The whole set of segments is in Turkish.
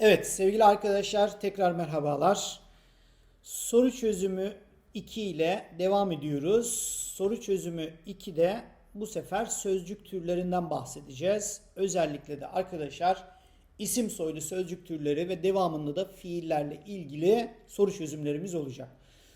Evet sevgili arkadaşlar tekrar merhabalar. Soru çözümü 2 ile devam ediyoruz. Soru çözümü 2'de bu sefer sözcük türlerinden bahsedeceğiz. Özellikle de arkadaşlar isim soylu sözcük türleri ve devamında da fiillerle ilgili soru çözümlerimiz olacak.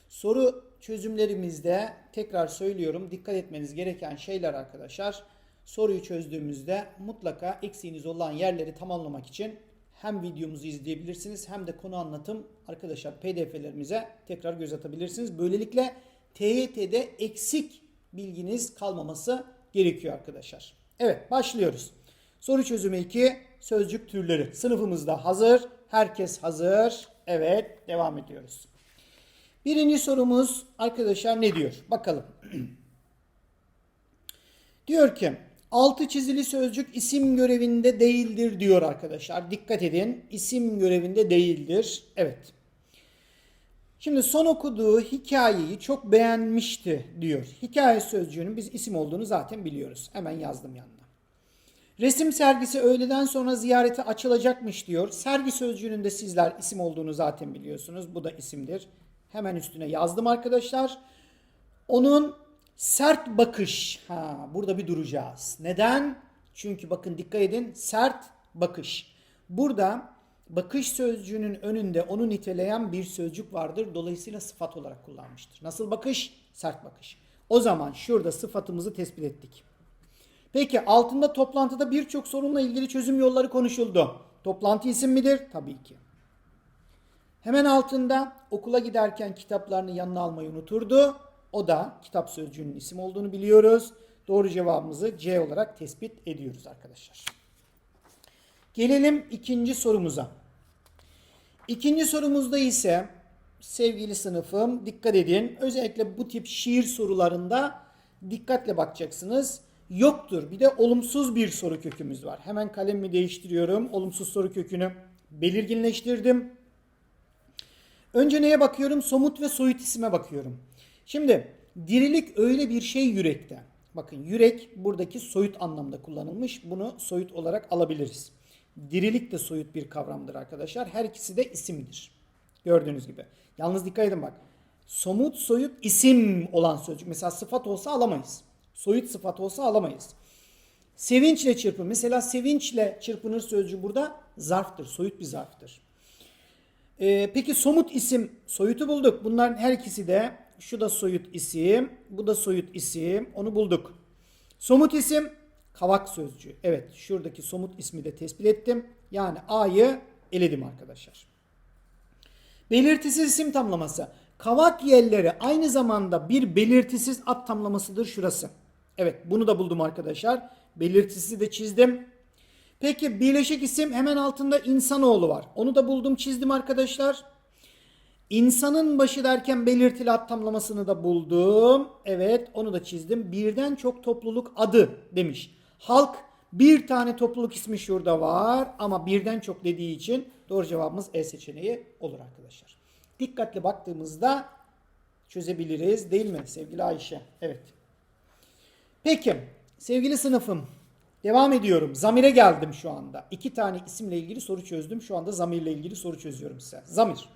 Soru çözümlerimizde tekrar söylüyorum dikkat etmeniz gereken şeyler arkadaşlar. Soruyu çözdüğümüzde mutlaka eksiğiniz olan yerleri tamamlamak için hem videomuzu izleyebilirsiniz hem de konu anlatım arkadaşlar pdf'lerimize tekrar göz atabilirsiniz. Böylelikle TYT'de eksik bilginiz kalmaması gerekiyor arkadaşlar. Evet başlıyoruz. Soru çözümü 2 sözcük türleri. Sınıfımızda hazır. Herkes hazır. Evet devam ediyoruz. Birinci sorumuz arkadaşlar ne diyor? Bakalım. diyor ki altı çizili sözcük isim görevinde değildir diyor arkadaşlar. Dikkat edin. isim görevinde değildir. Evet. Şimdi son okuduğu hikayeyi çok beğenmişti diyor. Hikaye sözcüğünün biz isim olduğunu zaten biliyoruz. Hemen yazdım yanına. Resim sergisi öğleden sonra ziyarete açılacakmış diyor. Sergi sözcüğünün de sizler isim olduğunu zaten biliyorsunuz. Bu da isimdir. Hemen üstüne yazdım arkadaşlar. Onun sert bakış. Ha, burada bir duracağız. Neden? Çünkü bakın dikkat edin sert bakış. Burada bakış sözcüğünün önünde onu niteleyen bir sözcük vardır. Dolayısıyla sıfat olarak kullanmıştır. Nasıl bakış? Sert bakış. O zaman şurada sıfatımızı tespit ettik. Peki altında toplantıda birçok sorunla ilgili çözüm yolları konuşuldu. Toplantı isim midir? Tabii ki. Hemen altında okula giderken kitaplarını yanına almayı unuturdu. O da kitap sözcüğünün isim olduğunu biliyoruz. Doğru cevabımızı C olarak tespit ediyoruz arkadaşlar. Gelelim ikinci sorumuza. İkinci sorumuzda ise sevgili sınıfım dikkat edin. Özellikle bu tip şiir sorularında dikkatle bakacaksınız. Yoktur. Bir de olumsuz bir soru kökümüz var. Hemen kalemimi değiştiriyorum. Olumsuz soru kökünü belirginleştirdim. Önce neye bakıyorum? Somut ve soyut isime bakıyorum. Şimdi dirilik öyle bir şey yürekte. Bakın yürek buradaki soyut anlamda kullanılmış. Bunu soyut olarak alabiliriz. Dirilik de soyut bir kavramdır arkadaşlar. Her ikisi de isimdir. Gördüğünüz gibi. Yalnız dikkat edin bak. Somut, soyut, isim olan sözcük. Mesela sıfat olsa alamayız. Soyut sıfat olsa alamayız. Sevinçle çırpın. Mesela sevinçle çırpınır sözcüğü burada zarftır. Soyut bir zarftır. Ee, peki somut isim soyutu bulduk. Bunların her ikisi de şu da soyut isim, bu da soyut isim. Onu bulduk. Somut isim kavak sözcüğü. Evet şuradaki somut ismi de tespit ettim. Yani A'yı eledim arkadaşlar. Belirtisiz isim tamlaması. Kavak yelleri aynı zamanda bir belirtisiz at tamlamasıdır şurası. Evet bunu da buldum arkadaşlar. Belirtisi de çizdim. Peki birleşik isim hemen altında insanoğlu var. Onu da buldum çizdim arkadaşlar. İnsanın başı derken belirtili ad da buldum. Evet onu da çizdim. Birden çok topluluk adı demiş. Halk bir tane topluluk ismi şurada var ama birden çok dediği için doğru cevabımız E seçeneği olur arkadaşlar. Dikkatli baktığımızda çözebiliriz değil mi sevgili Ayşe? Evet. Peki sevgili sınıfım devam ediyorum. Zamire geldim şu anda. İki tane isimle ilgili soru çözdüm. Şu anda zamirle ilgili soru çözüyorum size. Zamir.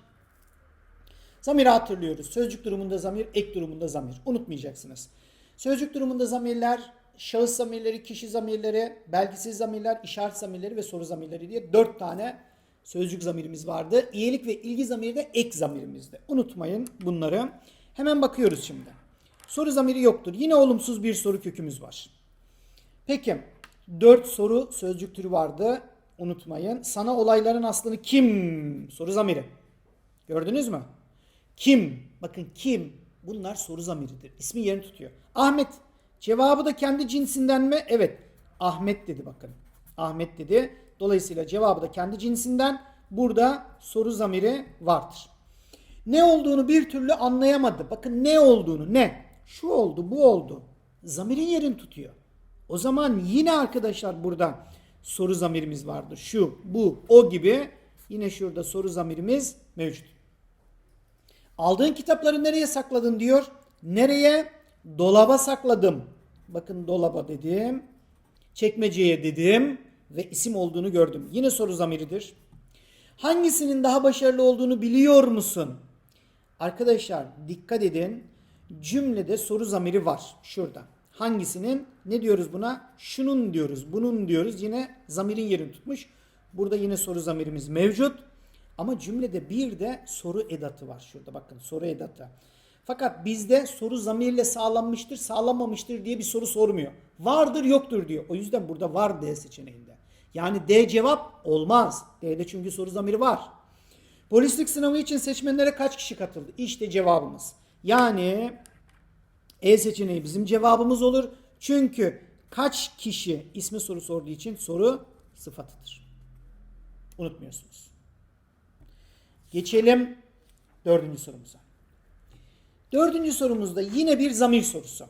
Zamiri hatırlıyoruz. Sözcük durumunda zamir, ek durumunda zamir. Unutmayacaksınız. Sözcük durumunda zamirler, şahıs zamirleri, kişi zamirleri, belgisiz zamirler, işaret zamirleri ve soru zamirleri diye dört tane sözcük zamirimiz vardı. İyilik ve ilgi zamiri de ek zamirimizdi. Unutmayın bunları. Hemen bakıyoruz şimdi. Soru zamiri yoktur. Yine olumsuz bir soru kökümüz var. Peki dört soru sözcük türü vardı. Unutmayın. Sana olayların aslını kim? Soru zamiri. Gördünüz mü? Kim? Bakın kim? Bunlar soru zamiridir. İsmi yerini tutuyor. Ahmet. Cevabı da kendi cinsinden mi? Evet. Ahmet dedi bakın. Ahmet dedi. Dolayısıyla cevabı da kendi cinsinden. Burada soru zamiri vardır. Ne olduğunu bir türlü anlayamadı. Bakın ne olduğunu ne? Şu oldu bu oldu. Zamirin yerini tutuyor. O zaman yine arkadaşlar burada soru zamirimiz vardır. Şu, bu, o gibi yine şurada soru zamirimiz mevcut. Aldığın kitapları nereye sakladın diyor. Nereye? Dolaba sakladım. Bakın dolaba dedim. Çekmeceye dedim ve isim olduğunu gördüm. Yine soru zamiridir. Hangisinin daha başarılı olduğunu biliyor musun? Arkadaşlar dikkat edin. Cümlede soru zamiri var şurada. Hangisinin ne diyoruz buna? Şunun diyoruz, bunun diyoruz. Yine zamirin yerini tutmuş. Burada yine soru zamirimiz mevcut. Ama cümlede bir de soru edatı var şurada. Bakın soru edatı. Fakat bizde soru zamirle sağlanmıştır, sağlanmamıştır diye bir soru sormuyor. Vardır, yoktur diyor. O yüzden burada var D seçeneğinde. Yani D cevap olmaz. D'de çünkü soru zamiri var. Polislik sınavı için seçmenlere kaç kişi katıldı? İşte cevabımız. Yani E seçeneği bizim cevabımız olur. Çünkü kaç kişi ismi soru sorduğu için soru sıfatıdır. Unutmuyorsunuz. Geçelim dördüncü sorumuza. Dördüncü sorumuzda yine bir zamir sorusu.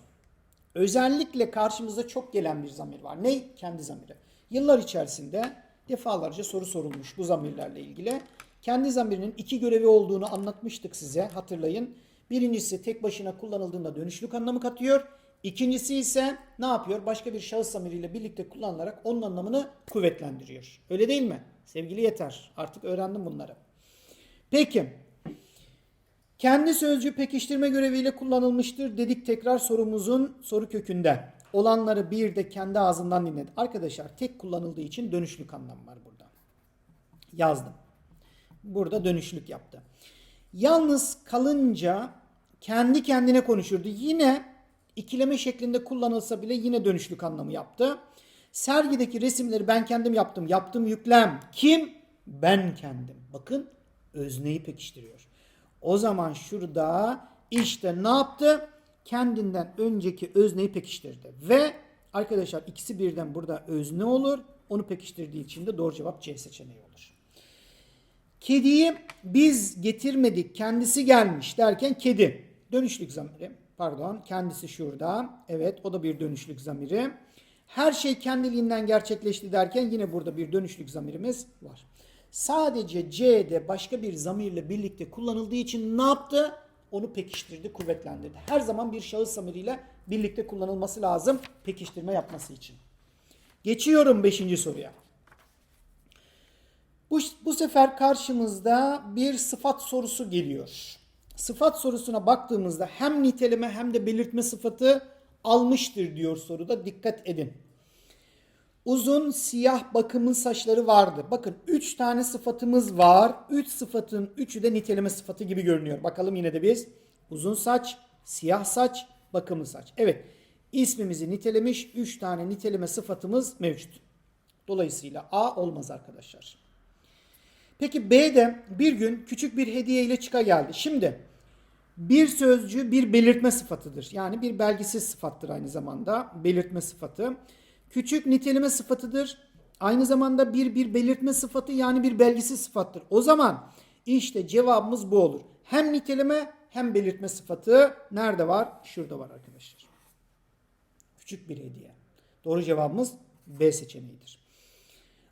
Özellikle karşımıza çok gelen bir zamir var. Ne? Kendi zamiri. Yıllar içerisinde defalarca soru sorulmuş bu zamirlerle ilgili. Kendi zamirinin iki görevi olduğunu anlatmıştık size hatırlayın. Birincisi tek başına kullanıldığında dönüşlük anlamı katıyor. İkincisi ise ne yapıyor? Başka bir şahıs zamiriyle birlikte kullanılarak onun anlamını kuvvetlendiriyor. Öyle değil mi? Sevgili yeter. Artık öğrendim bunları. Peki. Kendi sözcüğü pekiştirme göreviyle kullanılmıştır dedik tekrar sorumuzun soru kökünde. Olanları bir de kendi ağzından dinledi. Arkadaşlar tek kullanıldığı için dönüşlük anlamı var burada. Yazdım. Burada dönüşlük yaptı. Yalnız kalınca kendi kendine konuşurdu. Yine ikileme şeklinde kullanılsa bile yine dönüşlük anlamı yaptı. Sergideki resimleri ben kendim yaptım. Yaptım yüklem. Kim? Ben kendim. Bakın özneyi pekiştiriyor. O zaman şurada işte ne yaptı? Kendinden önceki özneyi pekiştirdi. Ve arkadaşlar ikisi birden burada özne olur. Onu pekiştirdiği için de doğru cevap C seçeneği olur. Kediyi biz getirmedik kendisi gelmiş derken kedi. Dönüşlük zamiri. Pardon kendisi şurada. Evet o da bir dönüşlük zamiri. Her şey kendiliğinden gerçekleşti derken yine burada bir dönüşlük zamirimiz var. Sadece C'de başka bir zamirle birlikte kullanıldığı için ne yaptı? Onu pekiştirdi, kuvvetlendirdi. Her zaman bir şahıs zamiriyle birlikte kullanılması lazım pekiştirme yapması için. Geçiyorum 5. soruya. Bu, bu sefer karşımızda bir sıfat sorusu geliyor. Sıfat sorusuna baktığımızda hem niteleme hem de belirtme sıfatı almıştır diyor soruda. Dikkat edin. Uzun siyah bakımın saçları vardı. Bakın 3 tane sıfatımız var. 3 sıfatın 3'ü de niteleme sıfatı gibi görünüyor. Bakalım yine de biz. Uzun saç, siyah saç, bakımlı saç. Evet ismimizi nitelemiş 3 tane niteleme sıfatımız mevcut. Dolayısıyla A olmaz arkadaşlar. Peki B'de bir gün küçük bir hediye ile çıka geldi. Şimdi bir sözcü bir belirtme sıfatıdır. Yani bir belgisiz sıfattır aynı zamanda belirtme sıfatı. Küçük niteleme sıfatıdır. Aynı zamanda bir bir belirtme sıfatı yani bir belgisiz sıfattır. O zaman işte cevabımız bu olur. Hem niteleme hem belirtme sıfatı nerede var? Şurada var arkadaşlar. Küçük bir hediye. Doğru cevabımız B seçeneğidir.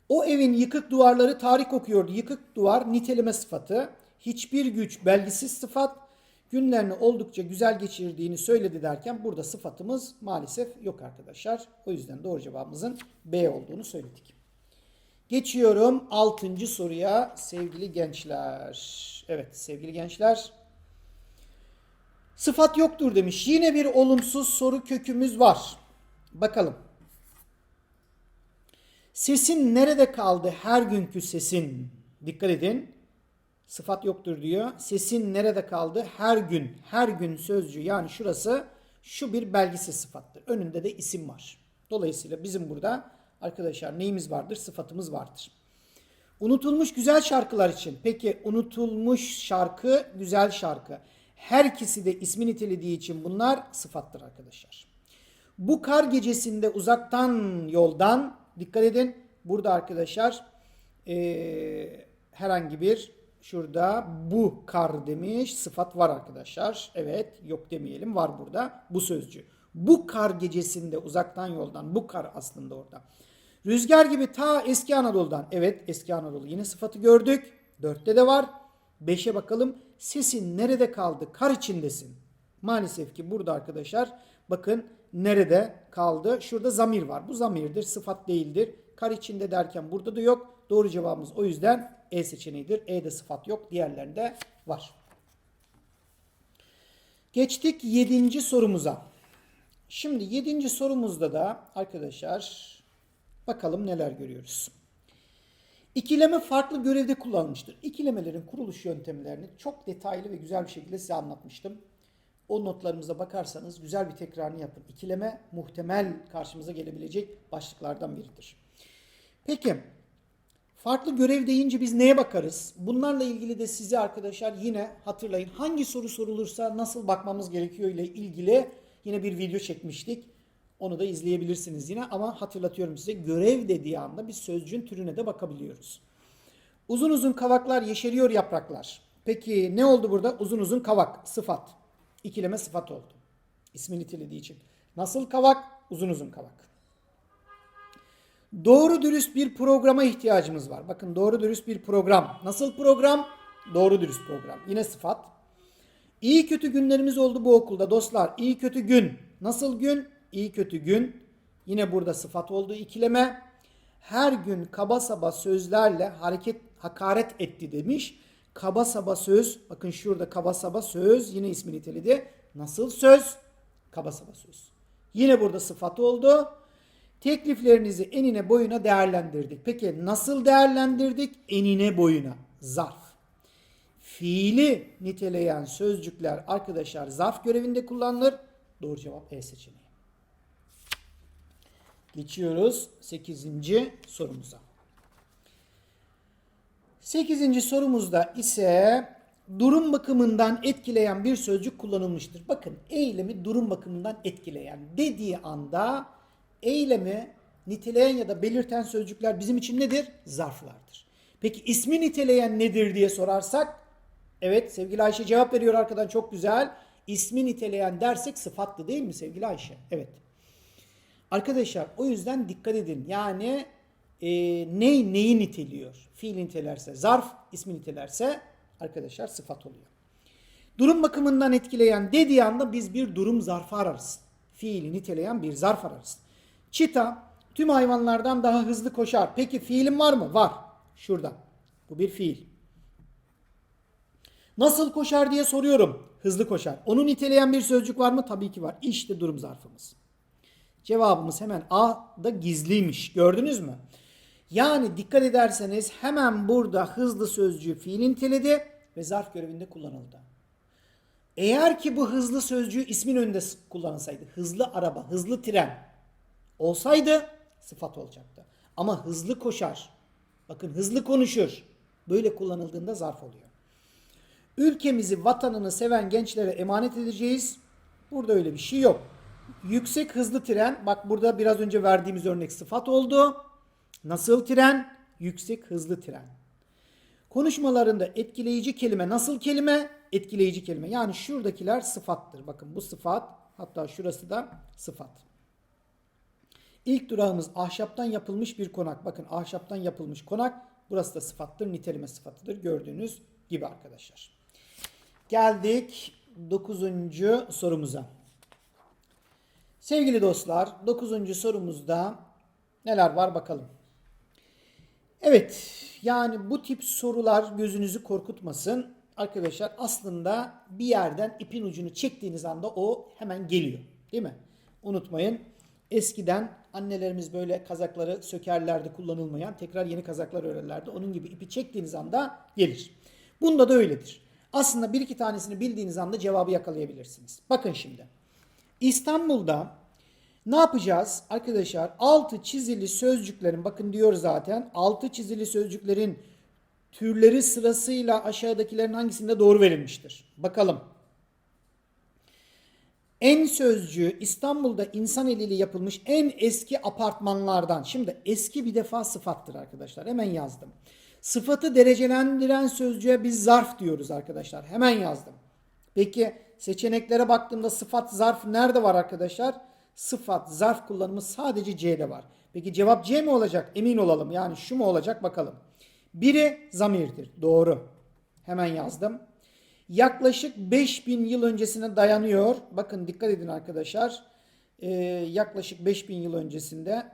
O evin yıkık duvarları tarih kokuyordu. Yıkık duvar niteleme sıfatı. Hiçbir güç belgisiz sıfat. Günlerini oldukça güzel geçirdiğini söyledi derken burada sıfatımız maalesef yok arkadaşlar. O yüzden doğru cevabımızın B olduğunu söyledik. Geçiyorum 6. soruya sevgili gençler. Evet sevgili gençler. Sıfat yoktur demiş. Yine bir olumsuz soru kökümüz var. Bakalım. Sesin nerede kaldı her günkü sesin? Dikkat edin. Sıfat yoktur diyor. Sesin nerede kaldı? Her gün, her gün sözcüğü yani şurası şu bir belgisiz sıfattır. Önünde de isim var. Dolayısıyla bizim burada arkadaşlar neyimiz vardır? Sıfatımız vardır. Unutulmuş güzel şarkılar için. Peki unutulmuş şarkı, güzel şarkı. Her ikisi de ismi nitelediği için bunlar sıfattır arkadaşlar. Bu kar gecesinde uzaktan yoldan dikkat edin. Burada arkadaşlar ee, herhangi bir şurada bu kar demiş sıfat var arkadaşlar. Evet yok demeyelim var burada bu sözcü. Bu kar gecesinde uzaktan yoldan bu kar aslında orada. Rüzgar gibi ta eski Anadolu'dan. Evet eski Anadolu yine sıfatı gördük. Dörtte de var. Beşe bakalım. Sesin nerede kaldı? Kar içindesin. Maalesef ki burada arkadaşlar bakın nerede kaldı? Şurada zamir var. Bu zamirdir, sıfat değildir. Kar içinde derken burada da yok. Doğru cevabımız o yüzden E seçeneğidir. E'de sıfat yok. Diğerlerinde var. Geçtik 7. sorumuza. Şimdi 7. sorumuzda da arkadaşlar bakalım neler görüyoruz. İkileme farklı görevde kullanılmıştır. İkilemelerin kuruluş yöntemlerini çok detaylı ve güzel bir şekilde size anlatmıştım. O notlarımıza bakarsanız güzel bir tekrarını yapın. İkileme muhtemel karşımıza gelebilecek başlıklardan biridir. Peki farklı görev deyince biz neye bakarız? Bunlarla ilgili de size arkadaşlar yine hatırlayın. Hangi soru sorulursa nasıl bakmamız gerekiyor ile ilgili yine bir video çekmiştik. Onu da izleyebilirsiniz yine ama hatırlatıyorum size görev dediği anda biz sözcüğün türüne de bakabiliyoruz. Uzun uzun kavaklar yeşeriyor yapraklar. Peki ne oldu burada? Uzun uzun kavak sıfat. İkileme sıfat oldu. İsmi nitelediği için. Nasıl kavak? Uzun uzun kavak. Doğru dürüst bir programa ihtiyacımız var. Bakın doğru dürüst bir program. Nasıl program? Doğru dürüst program. Yine sıfat. İyi kötü günlerimiz oldu bu okulda dostlar. İyi kötü gün. Nasıl gün? İyi kötü gün. Yine burada sıfat oldu ikileme. Her gün kaba saba sözlerle hareket hakaret etti demiş. Kaba saba söz. Bakın şurada kaba saba söz. Yine ismi niteledi. Nasıl söz? Kaba saba söz. Yine burada sıfat oldu. Tekliflerinizi enine boyuna değerlendirdik. Peki nasıl değerlendirdik? Enine boyuna. Zarf. Fiili niteleyen sözcükler arkadaşlar zarf görevinde kullanılır. Doğru cevap E seçeneği. Geçiyoruz 8. sorumuza. 8. sorumuzda ise durum bakımından etkileyen bir sözcük kullanılmıştır. Bakın eylemi durum bakımından etkileyen dediği anda eylemi niteleyen ya da belirten sözcükler bizim için nedir? Zarflardır. Peki ismi niteleyen nedir diye sorarsak evet sevgili Ayşe cevap veriyor arkadan çok güzel. İsmi niteleyen dersek sıfatlı değil mi sevgili Ayşe? Evet. Arkadaşlar o yüzden dikkat edin. Yani e, ney neyi niteliyor? Fiil nitelerse zarf, ismi nitelerse arkadaşlar sıfat oluyor. Durum bakımından etkileyen dediği anda biz bir durum zarfı ararız. Fiili niteleyen bir zarf ararız. Çita tüm hayvanlardan daha hızlı koşar. Peki fiilim var mı? Var. Şurada. Bu bir fiil. Nasıl koşar diye soruyorum. Hızlı koşar. Onu niteleyen bir sözcük var mı? Tabii ki var. İşte durum zarfımız. Cevabımız hemen A'da gizliymiş. Gördünüz mü? Yani dikkat ederseniz hemen burada hızlı sözcüğü fiil niteledi ve zarf görevinde kullanıldı. Eğer ki bu hızlı sözcüğü ismin önünde kullanılsaydı, hızlı araba, hızlı tren olsaydı sıfat olacaktı. Ama hızlı koşar, bakın hızlı konuşur, böyle kullanıldığında zarf oluyor. Ülkemizi, vatanını seven gençlere emanet edeceğiz. Burada öyle bir şey yok. Yüksek hızlı tren, bak burada biraz önce verdiğimiz örnek sıfat oldu. Nasıl tren? Yüksek hızlı tren. Konuşmalarında etkileyici kelime nasıl kelime? Etkileyici kelime. Yani şuradakiler sıfattır. Bakın bu sıfat, hatta şurası da sıfat. İlk durağımız ahşaptan yapılmış bir konak. Bakın ahşaptan yapılmış konak. Burası da sıfattır, niteleme sıfatıdır. Gördüğünüz gibi arkadaşlar. Geldik 9. sorumuza. Sevgili dostlar 9. sorumuzda neler var bakalım. Evet yani bu tip sorular gözünüzü korkutmasın. Arkadaşlar aslında bir yerden ipin ucunu çektiğiniz anda o hemen geliyor. Değil mi? Unutmayın eskiden annelerimiz böyle kazakları sökerlerdi kullanılmayan tekrar yeni kazaklar örerlerdi. Onun gibi ipi çektiğiniz anda gelir. Bunda da öyledir. Aslında bir iki tanesini bildiğiniz anda cevabı yakalayabilirsiniz. Bakın şimdi. İstanbul'da ne yapacağız? Arkadaşlar altı çizili sözcüklerin bakın diyor zaten altı çizili sözcüklerin türleri sırasıyla aşağıdakilerin hangisinde doğru verilmiştir? Bakalım. En sözcüğü İstanbul'da insan eliyle yapılmış en eski apartmanlardan. Şimdi eski bir defa sıfattır arkadaşlar. Hemen yazdım. Sıfatı derecelendiren sözcüğe biz zarf diyoruz arkadaşlar. Hemen yazdım. Peki seçeneklere baktığımda sıfat zarf nerede var arkadaşlar? Sıfat zarf kullanımı sadece C'de var. Peki cevap C mi olacak? Emin olalım. Yani şu mu olacak bakalım. Biri zamirdir. Doğru. Hemen yazdım. Yaklaşık 5000 yıl öncesine dayanıyor. Bakın dikkat edin arkadaşlar. Ee, yaklaşık 5000 yıl öncesinde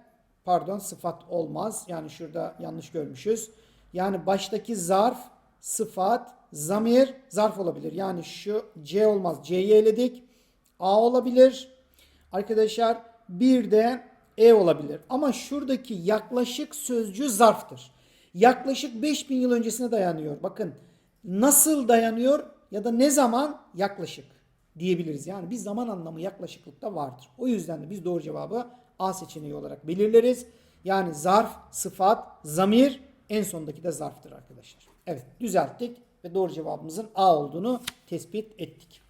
pardon sıfat olmaz. Yani şurada yanlış görmüşüz. Yani baştaki zarf, sıfat, zamir, zarf olabilir. Yani şu C olmaz. C'yi eledik. A olabilir. Arkadaşlar bir de E olabilir. Ama şuradaki yaklaşık sözcüğü zarftır. Yaklaşık 5000 yıl öncesine dayanıyor. Bakın nasıl dayanıyor ya da ne zaman yaklaşık diyebiliriz. Yani bir zaman anlamı yaklaşıklıkta vardır. O yüzden de biz doğru cevabı A seçeneği olarak belirleriz. Yani zarf, sıfat, zamir en sondaki de zarftır arkadaşlar. Evet düzelttik ve doğru cevabımızın A olduğunu tespit ettik.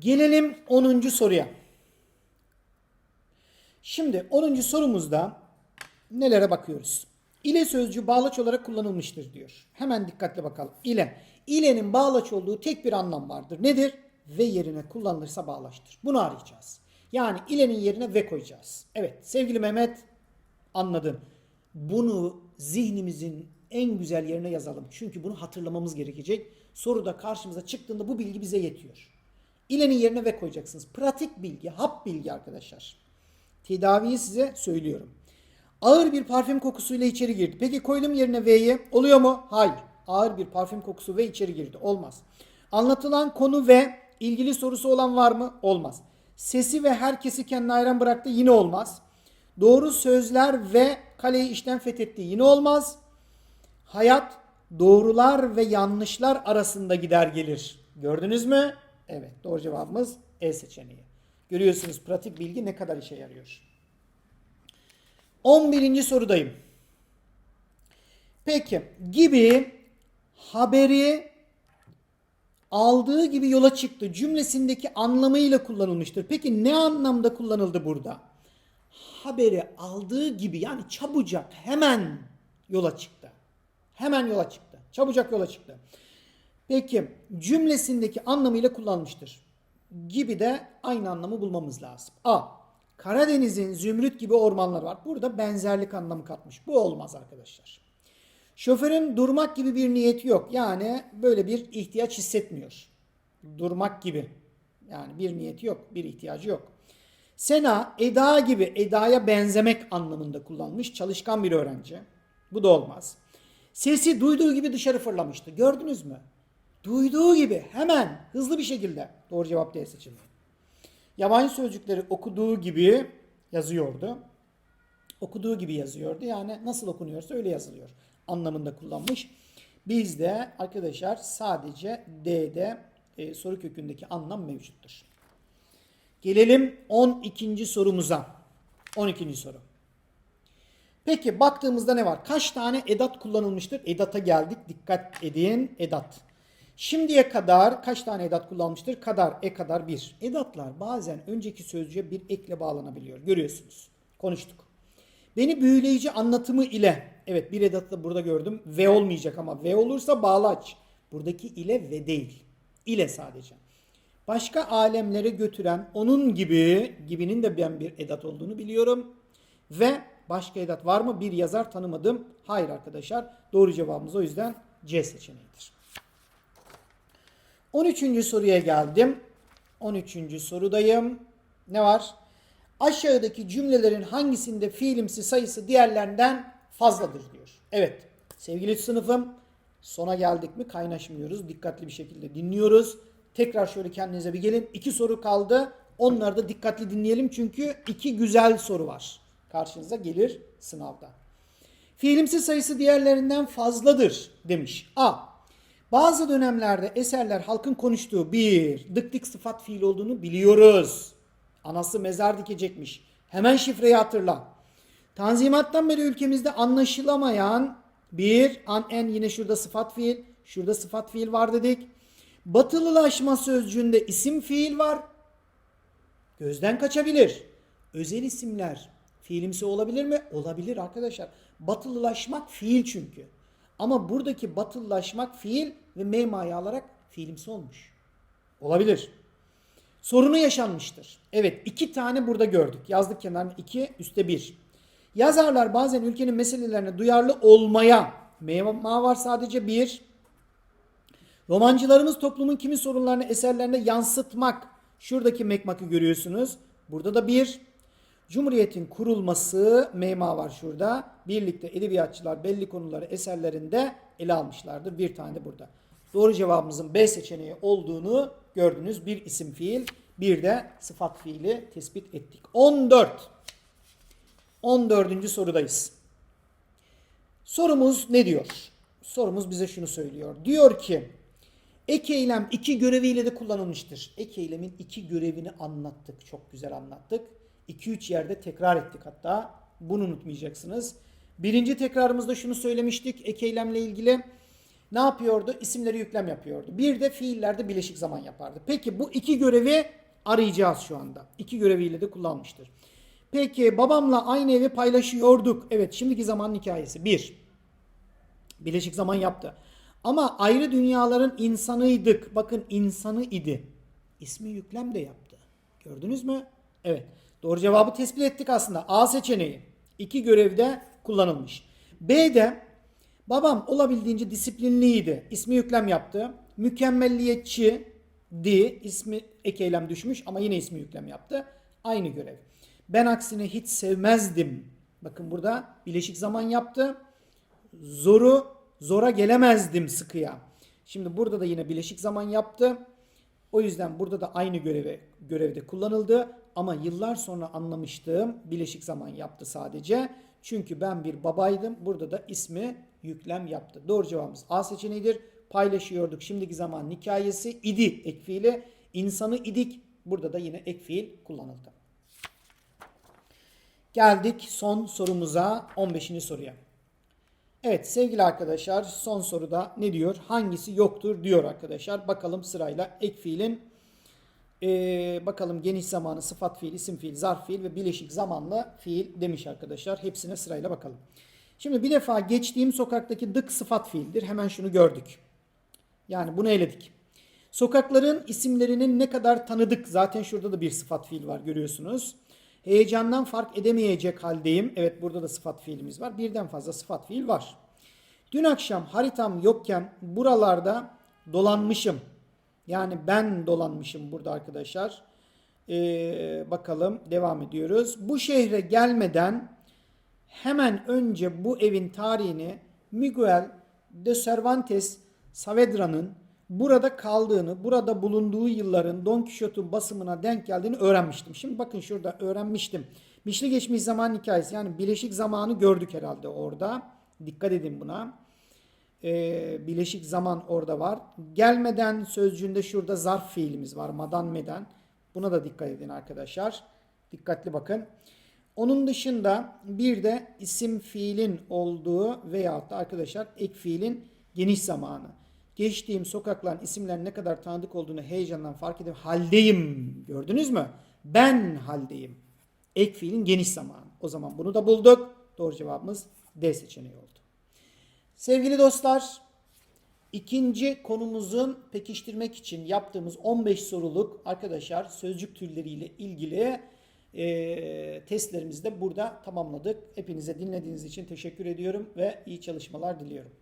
Gelelim 10. soruya. Şimdi 10. sorumuzda nelere bakıyoruz? İle sözcüğü bağlaç olarak kullanılmıştır diyor. Hemen dikkatle bakalım. İle. İlenin bağlaç olduğu tek bir anlam vardır. Nedir? Ve yerine kullanılırsa bağlaçtır. Bunu arayacağız. Yani ilenin yerine ve koyacağız. Evet sevgili Mehmet anladın. Bunu zihnimizin en güzel yerine yazalım. Çünkü bunu hatırlamamız gerekecek. Soruda karşımıza çıktığında bu bilgi bize yetiyor. İlenin yerine ve koyacaksınız. Pratik bilgi, hap bilgi arkadaşlar. Tedaviyi size söylüyorum. Ağır bir parfüm kokusuyla içeri girdi. Peki koydum yerine V'yi. Oluyor mu? Hayır. Ağır bir parfüm kokusu ve içeri girdi. Olmaz. Anlatılan konu ve ilgili sorusu olan var mı? Olmaz. Sesi ve herkesi kendine hayran bıraktı. Yine olmaz. Doğru sözler ve kaleyi işten fethetti. Yine olmaz. Hayat doğrular ve yanlışlar arasında gider gelir. Gördünüz mü? Evet. Doğru cevabımız E seçeneği. Görüyorsunuz pratik bilgi ne kadar işe yarıyor. 11. sorudayım. Peki gibi haberi aldığı gibi yola çıktı cümlesindeki anlamıyla kullanılmıştır. Peki ne anlamda kullanıldı burada? Haberi aldığı gibi yani çabucak hemen yola çıktı. Hemen yola çıktı. Çabucak yola çıktı. Peki cümlesindeki anlamıyla kullanmıştır. Gibi de aynı anlamı bulmamız lazım. A. Karadeniz'in zümrüt gibi ormanları var. Burada benzerlik anlamı katmış. Bu olmaz arkadaşlar. Şoförün durmak gibi bir niyeti yok. Yani böyle bir ihtiyaç hissetmiyor. Durmak gibi. Yani bir niyeti yok, bir ihtiyacı yok. Sena Eda gibi Eda'ya benzemek anlamında kullanmış. Çalışkan bir öğrenci. Bu da olmaz. Sesi duyduğu gibi dışarı fırlamıştı. Gördünüz mü? Duyduğu gibi hemen hızlı bir şekilde. Doğru cevap D seçildi. Yabancı sözcükleri okuduğu gibi yazıyordu. Okuduğu gibi yazıyordu. Yani nasıl okunuyorsa öyle yazılıyor anlamında kullanmış. Bizde arkadaşlar sadece D'de e, soru kökündeki anlam mevcuttur. Gelelim 12. sorumuza. 12. soru. Peki baktığımızda ne var? Kaç tane edat kullanılmıştır? Edata geldik. Dikkat edin. Edat. Şimdiye kadar kaç tane edat kullanmıştır? Kadar, e kadar bir. Edatlar bazen önceki sözcüğe bir ekle bağlanabiliyor. Görüyorsunuz. Konuştuk. Beni büyüleyici anlatımı ile, evet bir edatı da burada gördüm. Ve olmayacak ama ve olursa bağlaç. Buradaki ile ve değil. İle sadece. Başka alemlere götüren onun gibi, gibinin de ben bir edat olduğunu biliyorum. Ve başka edat var mı? Bir yazar tanımadım. Hayır arkadaşlar. Doğru cevabımız o yüzden C seçeneğidir. 13. soruya geldim. 13. sorudayım. Ne var? Aşağıdaki cümlelerin hangisinde fiilimsi sayısı diğerlerinden fazladır diyor. Evet sevgili sınıfım sona geldik mi kaynaşmıyoruz. Dikkatli bir şekilde dinliyoruz. Tekrar şöyle kendinize bir gelin. İki soru kaldı. Onları da dikkatli dinleyelim çünkü iki güzel soru var. Karşınıza gelir sınavda. Fiilimsi sayısı diğerlerinden fazladır demiş. A. Bazı dönemlerde eserler halkın konuştuğu bir dık dık sıfat fiil olduğunu biliyoruz. Anası mezar dikecekmiş. Hemen şifreyi hatırla. Tanzimattan beri ülkemizde anlaşılamayan bir an en yine şurada sıfat fiil, şurada sıfat fiil var dedik. Batılılaşma sözcüğünde isim fiil var. Gözden kaçabilir. Özel isimler fiilimsi olabilir mi? Olabilir arkadaşlar. Batılılaşmak fiil çünkü. Ama buradaki batılılaşmak fiil ve memayı alarak fiilimsi olmuş. Olabilir. Sorunu yaşanmıştır. Evet iki tane burada gördük. Yazdık kenarına iki üstte bir. Yazarlar bazen ülkenin meselelerine duyarlı olmaya. Mema var sadece bir. Romancılarımız toplumun kimi sorunlarını eserlerine yansıtmak. Şuradaki mekmakı görüyorsunuz. Burada da bir. Cumhuriyetin kurulması meyma var şurada. Birlikte edebiyatçılar belli konuları eserlerinde ele almışlardır. Bir tane de burada. Doğru cevabımızın B seçeneği olduğunu gördünüz. Bir isim fiil, bir de sıfat fiili tespit ettik. 14. 14. sorudayız. Sorumuz ne diyor? Sorumuz bize şunu söylüyor. Diyor ki ek eylem iki göreviyle de kullanılmıştır. Ek eylemin iki görevini anlattık. Çok güzel anlattık. 2-3 yerde tekrar ettik hatta. Bunu unutmayacaksınız. Birinci tekrarımızda şunu söylemiştik. Ek eylemle ilgili ne yapıyordu? İsimleri yüklem yapıyordu. Bir de fiillerde bileşik zaman yapardı. Peki bu iki görevi arayacağız şu anda. İki göreviyle de kullanmıştır. Peki babamla aynı evi paylaşıyorduk. Evet şimdiki zamanın hikayesi. Bir. Bileşik zaman yaptı. Ama ayrı dünyaların insanıydık. Bakın insanı idi. İsmi yüklem de yaptı. Gördünüz mü? Evet. Doğru cevabı tespit ettik aslında. A seçeneği. İki görevde kullanılmış. B'de babam olabildiğince disiplinliydi. İsmi yüklem yaptı. Mükemmelliyetçi di. ismi ek eylem düşmüş ama yine ismi yüklem yaptı. Aynı görev. Ben aksine hiç sevmezdim. Bakın burada bileşik zaman yaptı. Zoru zora gelemezdim sıkıya. Şimdi burada da yine bileşik zaman yaptı. O yüzden burada da aynı görevi görevde kullanıldı ama yıllar sonra anlamıştım bileşik zaman yaptı sadece. Çünkü ben bir babaydım. Burada da ismi yüklem yaptı. Doğru cevabımız A seçeneğidir. Paylaşıyorduk. Şimdiki zaman hikayesi idi ek fiili. İnsanı idik. Burada da yine ek fiil kullanıldı. Geldik son sorumuza 15. soruya. Evet sevgili arkadaşlar son soruda ne diyor? Hangisi yoktur diyor arkadaşlar. Bakalım sırayla ek fiilin ee, bakalım geniş zamanı sıfat fiil, isim fiil, zarf fiil ve bileşik zamanlı fiil demiş arkadaşlar. Hepsine sırayla bakalım. Şimdi bir defa geçtiğim sokaktaki dık sıfat fiildir. Hemen şunu gördük. Yani bunu eledik. Sokakların isimlerinin ne kadar tanıdık. Zaten şurada da bir sıfat fiil var görüyorsunuz. Heyecandan fark edemeyecek haldeyim. Evet burada da sıfat fiilimiz var. Birden fazla sıfat fiil var. Dün akşam haritam yokken buralarda dolanmışım. Yani ben dolanmışım burada arkadaşlar. Ee, bakalım devam ediyoruz. Bu şehre gelmeden hemen önce bu evin tarihini Miguel de Cervantes Saavedra'nın burada kaldığını, burada bulunduğu yılların Don Quixote'un basımına denk geldiğini öğrenmiştim. Şimdi bakın şurada öğrenmiştim. Mişli geçmiş zaman hikayesi yani bileşik zamanı gördük herhalde orada. Dikkat edin buna. Ee, bileşik zaman orada var. Gelmeden sözcüğünde şurada zarf fiilimiz var. Madan meden. Buna da dikkat edin arkadaşlar. Dikkatli bakın. Onun dışında bir de isim fiilin olduğu veyahut da arkadaşlar ek fiilin geniş zamanı. Geçtiğim sokakların isimlerin ne kadar tanıdık olduğunu heyecandan fark edip haldeyim. Gördünüz mü? Ben haldeyim. Ek fiilin geniş zamanı. O zaman bunu da bulduk. Doğru cevabımız D seçeneği oldu. Sevgili dostlar, ikinci konumuzun pekiştirmek için yaptığımız 15 soruluk arkadaşlar sözcük türleriyle ilgili e, testlerimizi de burada tamamladık. Hepinize dinlediğiniz için teşekkür ediyorum ve iyi çalışmalar diliyorum.